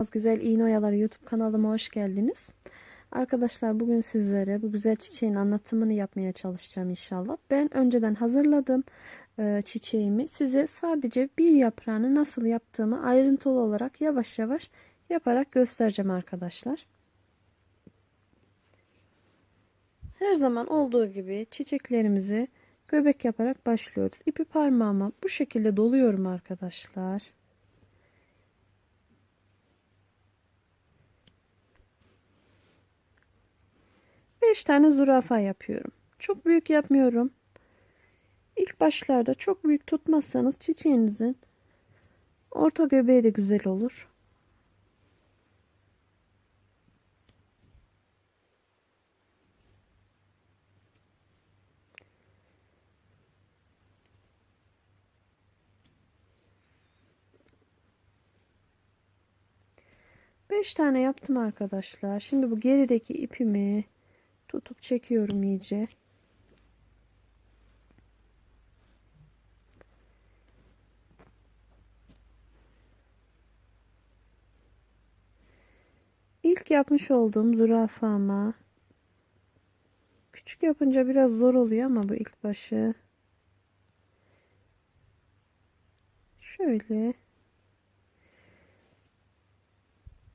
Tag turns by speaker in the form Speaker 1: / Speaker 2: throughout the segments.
Speaker 1: Az Güzel İğne Oyaları YouTube kanalıma hoş geldiniz. Arkadaşlar bugün sizlere bu güzel çiçeğin anlatımını yapmaya çalışacağım inşallah. Ben önceden hazırladım e, çiçeğimi. Size sadece bir yaprağını nasıl yaptığımı ayrıntılı olarak yavaş yavaş yaparak göstereceğim arkadaşlar. Her zaman olduğu gibi çiçeklerimizi göbek yaparak başlıyoruz. İpi parmağıma bu şekilde doluyorum arkadaşlar. Beş tane zürafa yapıyorum. Çok büyük yapmıyorum. İlk başlarda çok büyük tutmazsanız çiçeğinizin orta göbeği de güzel olur. Beş tane yaptım arkadaşlar. Şimdi bu gerideki ipimi tutup çekiyorum iyice. İlk yapmış olduğum zürafama küçük yapınca biraz zor oluyor ama bu ilk başı şöyle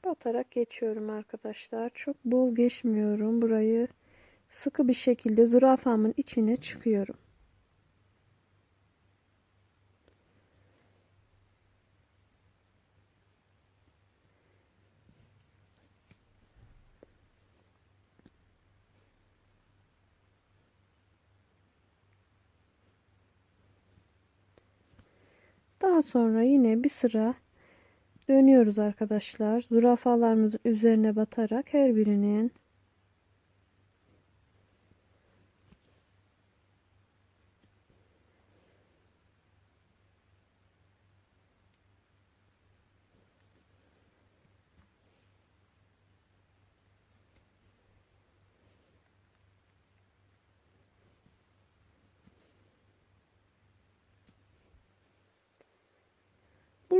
Speaker 1: batarak geçiyorum arkadaşlar. Çok bol geçmiyorum. Burayı sıkı bir şekilde zürafamın içine çıkıyorum. Daha sonra yine bir sıra dönüyoruz arkadaşlar. Zürafalarımızın üzerine batarak her birinin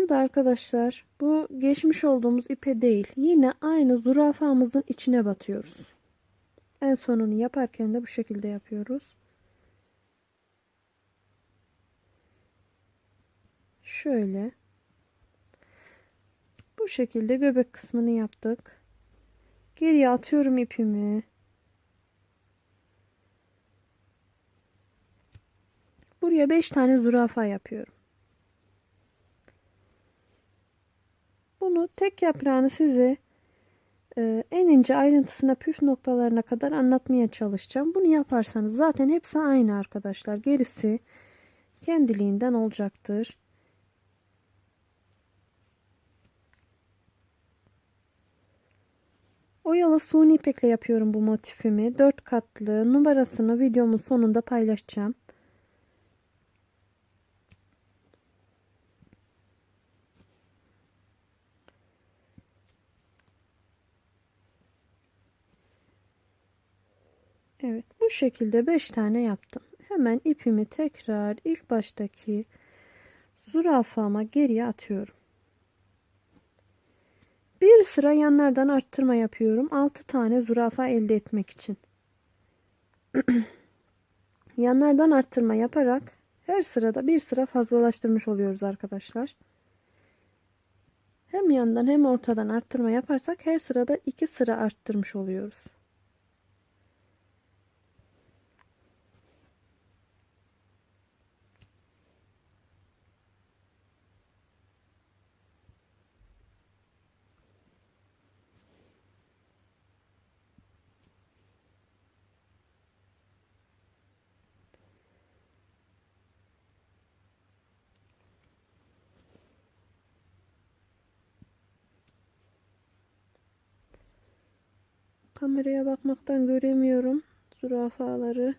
Speaker 1: Burada arkadaşlar bu geçmiş olduğumuz ipe değil yine aynı zürafamızın içine batıyoruz. En sonunu yaparken de bu şekilde yapıyoruz. Şöyle. Bu şekilde göbek kısmını yaptık. Geriye atıyorum ipimi. Buraya 5 tane zürafa yapıyorum. Bunu tek yaprağını size e, en ince ayrıntısına püf noktalarına kadar anlatmaya çalışacağım. Bunu yaparsanız zaten hepsi aynı arkadaşlar. Gerisi kendiliğinden olacaktır. Oyalı suni ipekle yapıyorum bu motifimi. 4 katlı numarasını videomun sonunda paylaşacağım. Evet bu şekilde 5 tane yaptım. Hemen ipimi tekrar ilk baştaki zürafama geriye atıyorum. Bir sıra yanlardan arttırma yapıyorum. 6 tane zürafa elde etmek için. yanlardan arttırma yaparak her sırada bir sıra fazlalaştırmış oluyoruz arkadaşlar. Hem yandan hem ortadan arttırma yaparsak her sırada iki sıra arttırmış oluyoruz. Kameraya bakmaktan göremiyorum zürafaları.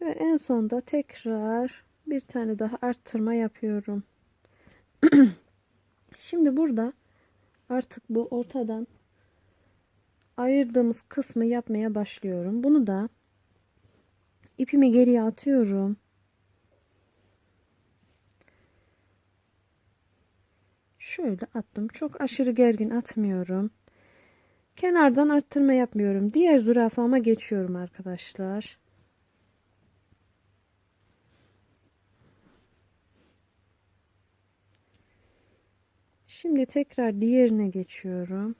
Speaker 1: Ve en sonda tekrar bir tane daha arttırma yapıyorum. Şimdi burada artık bu ortadan ayırdığımız kısmı yapmaya başlıyorum. Bunu da ipimi geriye atıyorum. Şöyle attım. Çok aşırı gergin atmıyorum. Kenardan arttırma yapmıyorum. Diğer zürafama geçiyorum arkadaşlar. Şimdi tekrar diğerine geçiyorum.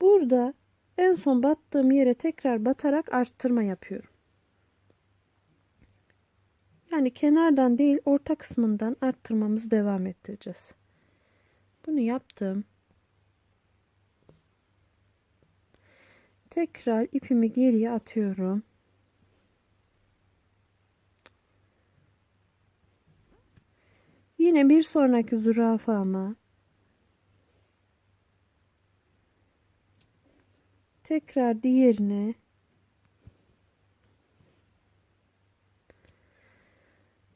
Speaker 1: Burada en son battığım yere tekrar batarak arttırma yapıyorum. Yani kenardan değil orta kısmından arttırmamızı devam ettireceğiz. Bunu yaptım. Tekrar ipimi geriye atıyorum. Yine bir sonraki zürafama tekrar diğerine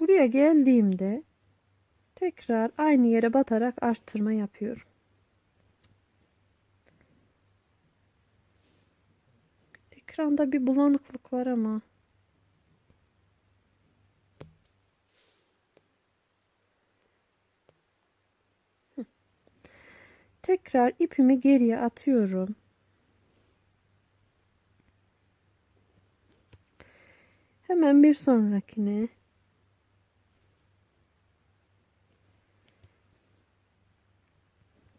Speaker 1: buraya geldiğimde tekrar aynı yere batarak arttırma yapıyorum. Ekranda bir bulanıklık var ama tekrar ipimi geriye atıyorum. Hemen bir sonrakine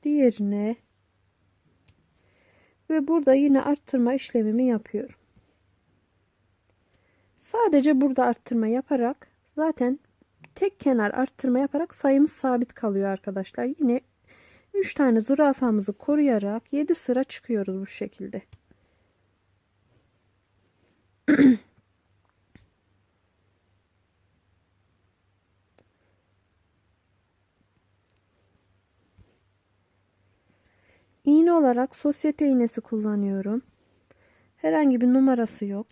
Speaker 1: diğerine ve burada yine arttırma işlemimi yapıyorum. Sadece burada arttırma yaparak zaten tek kenar arttırma yaparak sayımız sabit kalıyor arkadaşlar. Yine 3 tane zürafamızı koruyarak 7 sıra çıkıyoruz bu şekilde. İğne olarak sosyete iğnesi kullanıyorum. Herhangi bir numarası yok.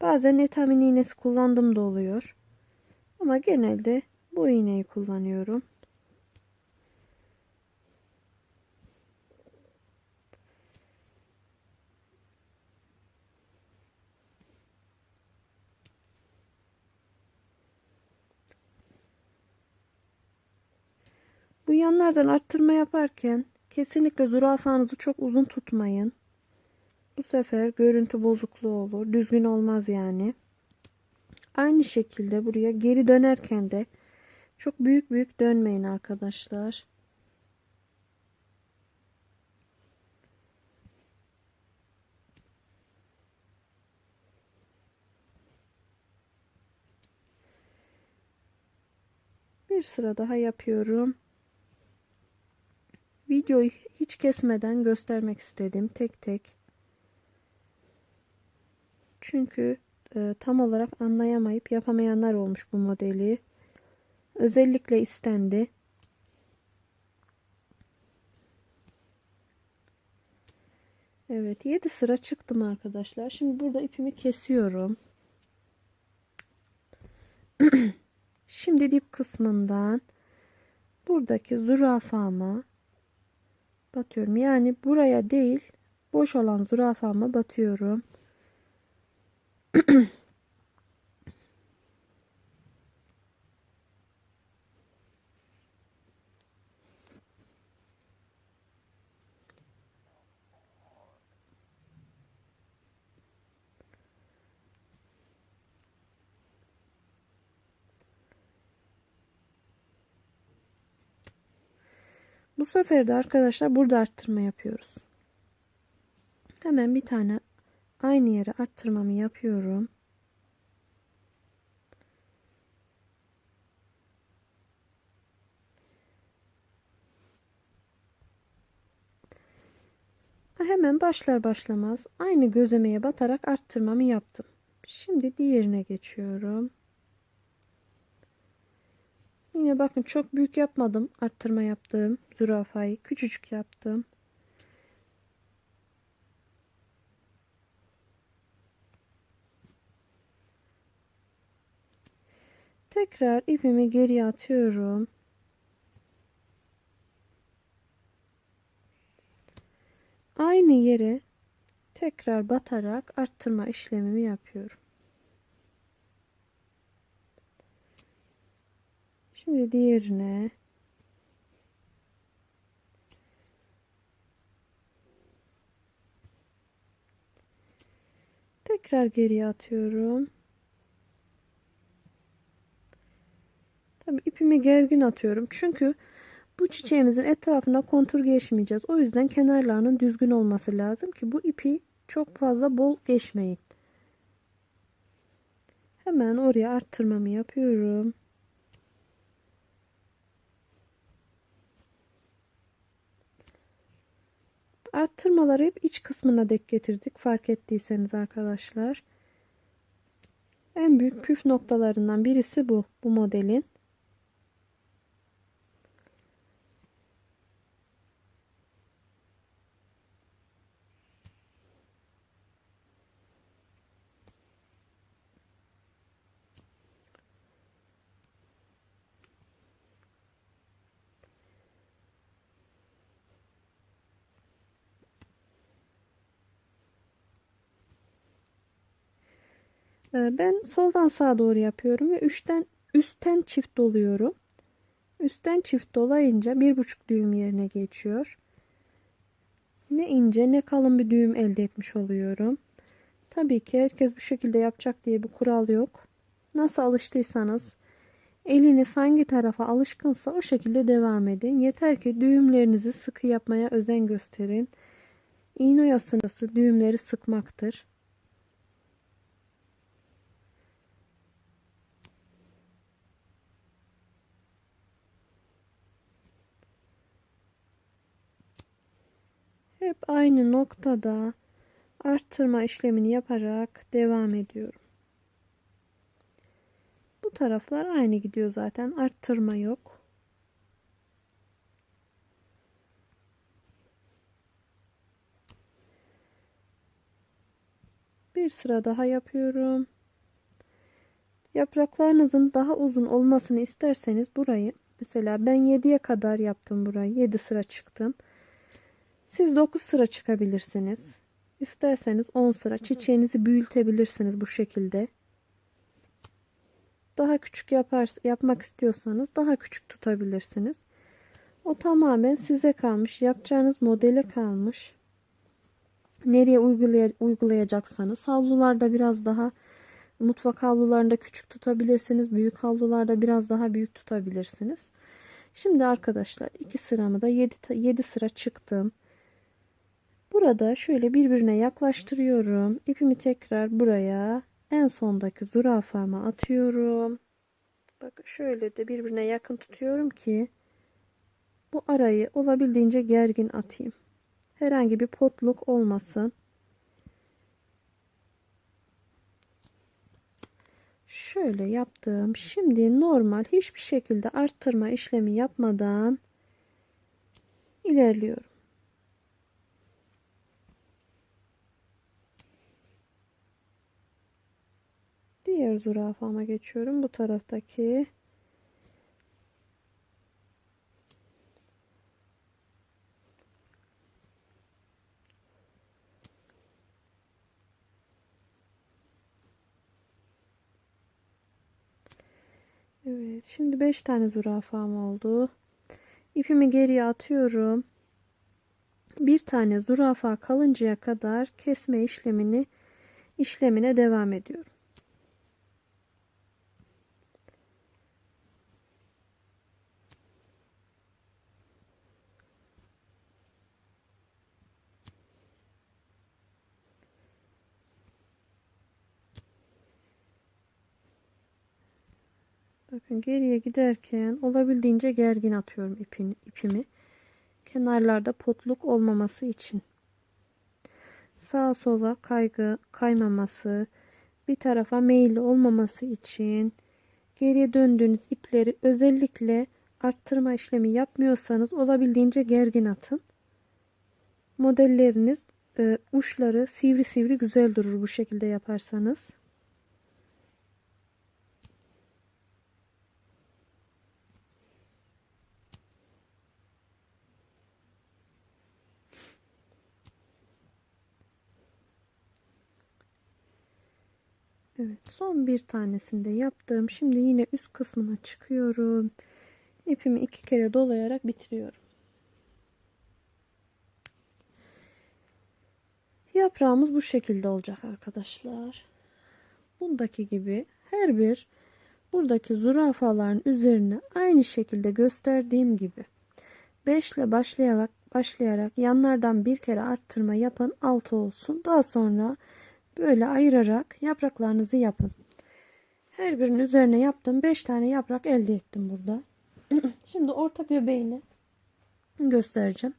Speaker 1: Bazen etamin iğnesi kullandım da oluyor. Ama genelde bu iğneyi kullanıyorum. Yanlardan arttırma yaparken kesinlikle zürafanızı çok uzun tutmayın. Bu sefer görüntü bozukluğu olur. Düzgün olmaz yani. Aynı şekilde buraya geri dönerken de çok büyük büyük dönmeyin arkadaşlar. Bir sıra daha yapıyorum. Videoyu hiç kesmeden göstermek istedim tek tek. Çünkü e, tam olarak anlayamayıp yapamayanlar olmuş bu modeli. Özellikle istendi. Evet 7 sıra çıktım arkadaşlar. Şimdi burada ipimi kesiyorum. Şimdi dip kısmından buradaki zürafama batıyorum. Yani buraya değil boş olan zürafama batıyorum. sefer de arkadaşlar burada arttırma yapıyoruz. Hemen bir tane aynı yere arttırmamı yapıyorum. Hemen başlar başlamaz aynı gözlemeye batarak arttırmamı yaptım. Şimdi diğerine geçiyorum. Yine bakın çok büyük yapmadım. Arttırma yaptığım zürafayı küçücük yaptım. Tekrar ipimi geriye atıyorum. Aynı yere tekrar batarak arttırma işlemimi yapıyorum. Şimdi diğerine tekrar geriye atıyorum. Tabii ipimi gergin atıyorum. Çünkü bu çiçeğimizin etrafına kontur geçmeyeceğiz. O yüzden kenarlarının düzgün olması lazım ki bu ipi çok fazla bol geçmeyin. Hemen oraya arttırmamı yapıyorum. Arttırmaları hep iç kısmına dek getirdik fark ettiyseniz arkadaşlar. En büyük püf noktalarından birisi bu bu modelin. Ben soldan sağa doğru yapıyorum ve üstten üstten çift doluyorum. Üstten çift dolayınca bir buçuk düğüm yerine geçiyor. Ne ince ne kalın bir düğüm elde etmiş oluyorum. Tabii ki herkes bu şekilde yapacak diye bir kural yok. Nasıl alıştıysanız eliniz hangi tarafa alışkınsa o şekilde devam edin. Yeter ki düğümlerinizi sıkı yapmaya özen gösterin. İğne oyasınası düğümleri sıkmaktır. Hep aynı noktada arttırma işlemini yaparak devam ediyorum. Bu taraflar aynı gidiyor zaten. Arttırma yok. Bir sıra daha yapıyorum. Yapraklarınızın daha uzun olmasını isterseniz burayı mesela ben 7'ye kadar yaptım burayı. 7 sıra çıktım. Siz 9 sıra çıkabilirsiniz. İsterseniz 10 sıra çiçeğinizi büyütebilirsiniz bu şekilde. Daha küçük yapar, yapmak istiyorsanız daha küçük tutabilirsiniz. O tamamen size kalmış. Yapacağınız modele kalmış. Nereye uygulay uygulayacaksanız havlularda biraz daha mutfak havlularında küçük tutabilirsiniz. Büyük havlularda biraz daha büyük tutabilirsiniz. Şimdi arkadaşlar iki sıramı da 7, 7 sıra çıktım. Burada şöyle birbirine yaklaştırıyorum. İpimi tekrar buraya en sondaki zürafama atıyorum. Bakın şöyle de birbirine yakın tutuyorum ki bu arayı olabildiğince gergin atayım. Herhangi bir potluk olmasın. Şöyle yaptım. Şimdi normal hiçbir şekilde arttırma işlemi yapmadan ilerliyorum. Diğer zürafama geçiyorum. Bu taraftaki. Evet. Şimdi 5 tane zürafam oldu. İpimi geriye atıyorum. Bir tane zürafa kalıncaya kadar kesme işlemini işlemine devam ediyorum. Bakın geriye giderken olabildiğince gergin atıyorum ipini, ipimi. Kenarlarda potluk olmaması için. Sağa sola kaygı kaymaması, bir tarafa meyilli olmaması için geriye döndüğünüz ipleri özellikle arttırma işlemi yapmıyorsanız olabildiğince gergin atın. Modelleriniz e, uçları sivri sivri güzel durur bu şekilde yaparsanız. Evet son bir tanesini de yaptım. Şimdi yine üst kısmına çıkıyorum. İpimi iki kere dolayarak bitiriyorum. Yaprağımız bu şekilde olacak arkadaşlar. Bundaki gibi her bir buradaki zürafaların üzerine aynı şekilde gösterdiğim gibi 5 ile başlayarak başlayarak yanlardan bir kere arttırma yapın 6 olsun. Daha sonra böyle ayırarak yapraklarınızı yapın. Her birinin üzerine yaptım. 5 tane yaprak elde ettim burada. Şimdi orta göbeğini göstereceğim.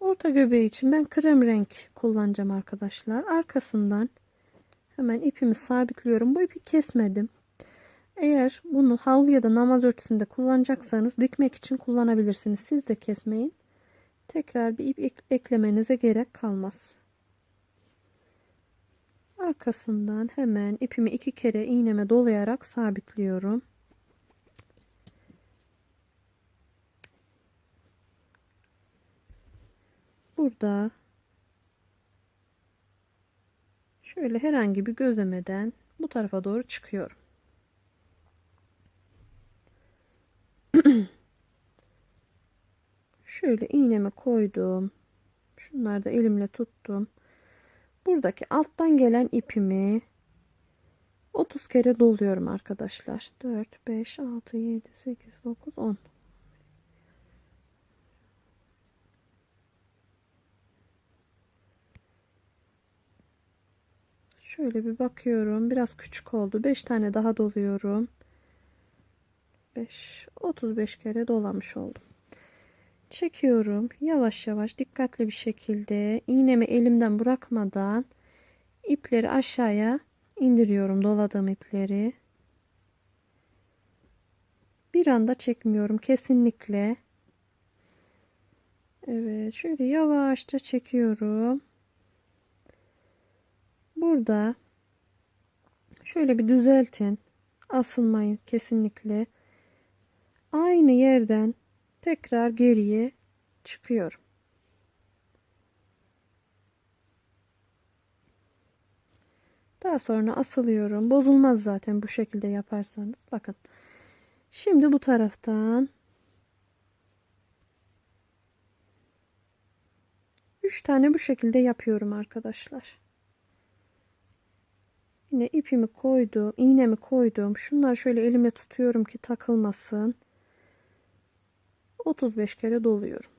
Speaker 1: Orta göbeği için ben krem renk kullanacağım arkadaşlar. Arkasından hemen ipimi sabitliyorum. Bu ipi kesmedim. Eğer bunu havlu ya da namaz örtüsünde kullanacaksanız dikmek için kullanabilirsiniz. Siz de kesmeyin. Tekrar bir ip eklemenize gerek kalmaz. Arkasından hemen ipimi iki kere iğneme dolayarak sabitliyorum. Burada şöyle herhangi bir gözlemeden bu tarafa doğru çıkıyorum. şöyle iğnemi koydum. Şunları da elimle tuttum. Buradaki alttan gelen ipimi 30 kere doluyorum arkadaşlar. 4, 5, 6, 7, 8, 9, 10. Şöyle bir bakıyorum. Biraz küçük oldu. 5 tane daha doluyorum. 5 35 kere dolamış oldum. Çekiyorum. Yavaş yavaş dikkatli bir şekilde iğnemi elimden bırakmadan ipleri aşağıya indiriyorum doladığım ipleri. Bir anda çekmiyorum kesinlikle. Evet, şöyle yavaşça çekiyorum. Burada şöyle bir düzeltin. Asılmayın kesinlikle. Aynı yerden tekrar geriye çıkıyorum. Daha sonra asılıyorum. Bozulmaz zaten bu şekilde yaparsanız. Bakın. Şimdi bu taraftan 3 tane bu şekilde yapıyorum arkadaşlar. Yine ipimi koydum, iğnemi koydum. Şunları şöyle elimle tutuyorum ki takılmasın. 35 kere doluyorum.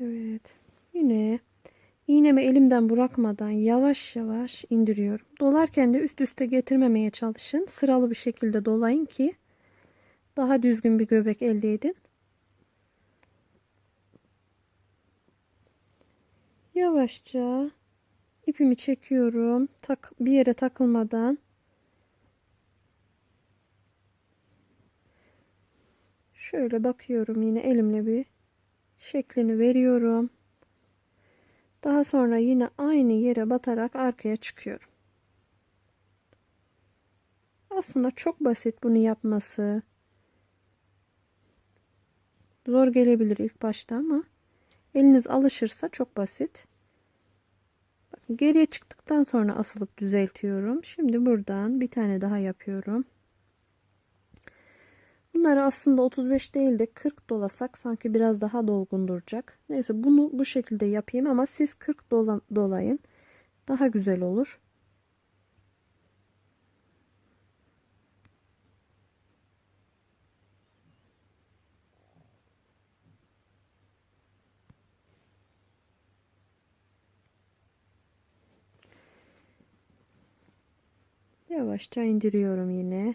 Speaker 1: Evet. Yine iğnemi elimden bırakmadan yavaş yavaş indiriyorum. Dolarken de üst üste getirmemeye çalışın. Sıralı bir şekilde dolayın ki daha düzgün bir göbek elde edin. Yavaşça ipimi çekiyorum. Tak, bir yere takılmadan. Şöyle bakıyorum yine elimle bir şeklini veriyorum. Daha sonra yine aynı yere batarak arkaya çıkıyorum. Aslında çok basit bunu yapması. Zor gelebilir ilk başta ama eliniz alışırsa çok basit. Bakın geriye çıktıktan sonra asılıp düzeltiyorum. Şimdi buradan bir tane daha yapıyorum. Bunları aslında 35 değil de 40 dolasak sanki biraz daha dolgun duracak. Neyse bunu bu şekilde yapayım ama siz 40 dola, dolayın. Daha güzel olur. Yavaşça indiriyorum yine.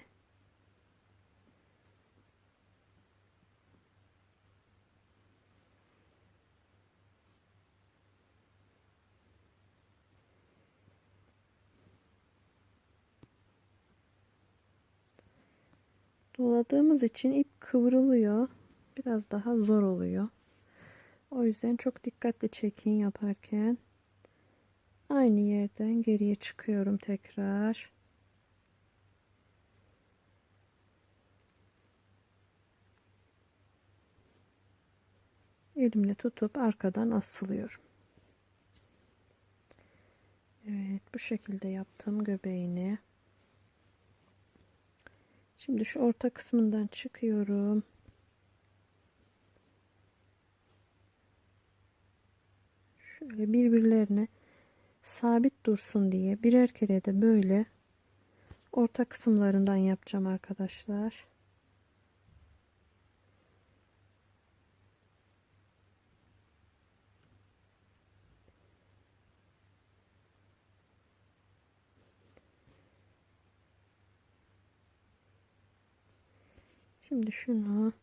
Speaker 1: Doladığımız için ip kıvrılıyor. Biraz daha zor oluyor. O yüzden çok dikkatli çekin yaparken. Aynı yerden geriye çıkıyorum tekrar. Elimle tutup arkadan asılıyorum. Evet bu şekilde yaptım göbeğini. Şimdi şu orta kısmından çıkıyorum. Şöyle birbirlerine sabit dursun diye birer kere de böyle orta kısımlarından yapacağım arkadaşlar. Şimdi şunu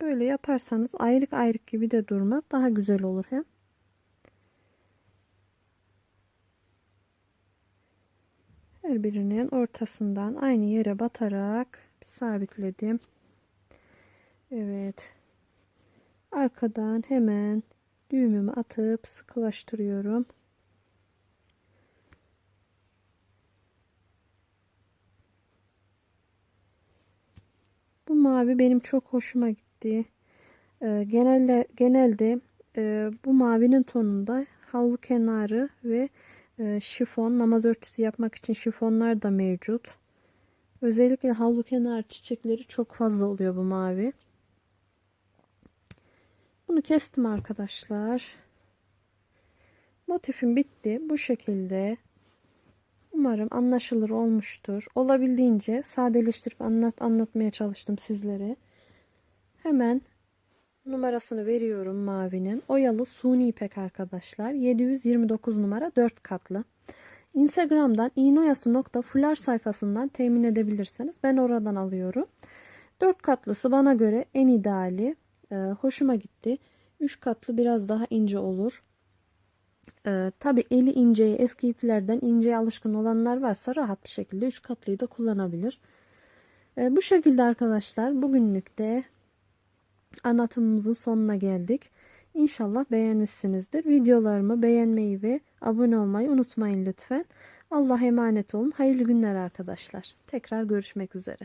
Speaker 1: böyle yaparsanız ayrık ayrık gibi de durmaz. Daha güzel olur hem. Her birinin ortasından aynı yere batarak sabitledim. Evet. Arkadan hemen düğümümü atıp sıkılaştırıyorum. Mavi benim çok hoşuma gitti. Ee, genelde genelde e, bu mavinin tonunda havlu kenarı ve e, şifon namaz örtüsü yapmak için şifonlar da mevcut. Özellikle havlu kenar çiçekleri çok fazla oluyor bu mavi. Bunu kestim arkadaşlar. Motifim bitti. Bu şekilde. Umarım anlaşılır olmuştur. Olabildiğince sadeleştirip anlat anlatmaya çalıştım sizlere. Hemen numarasını veriyorum mavinin. Oyalı suni ipek arkadaşlar. 729 numara 4 katlı. Instagram'dan iğnoyası.fular sayfasından temin edebilirsiniz. Ben oradan alıyorum. 4 katlısı bana göre en ideali. Ee, hoşuma gitti. 3 katlı biraz daha ince olur. Ee, Tabi eli inceye eski iplerden inceye alışkın olanlar varsa rahat bir şekilde 3 katlıyı da kullanabilir. Ee, bu şekilde arkadaşlar bugünlük de anlatımımızın sonuna geldik. İnşallah beğenmişsinizdir. Videolarımı beğenmeyi ve abone olmayı unutmayın lütfen. Allah'a emanet olun. Hayırlı günler arkadaşlar. Tekrar görüşmek üzere.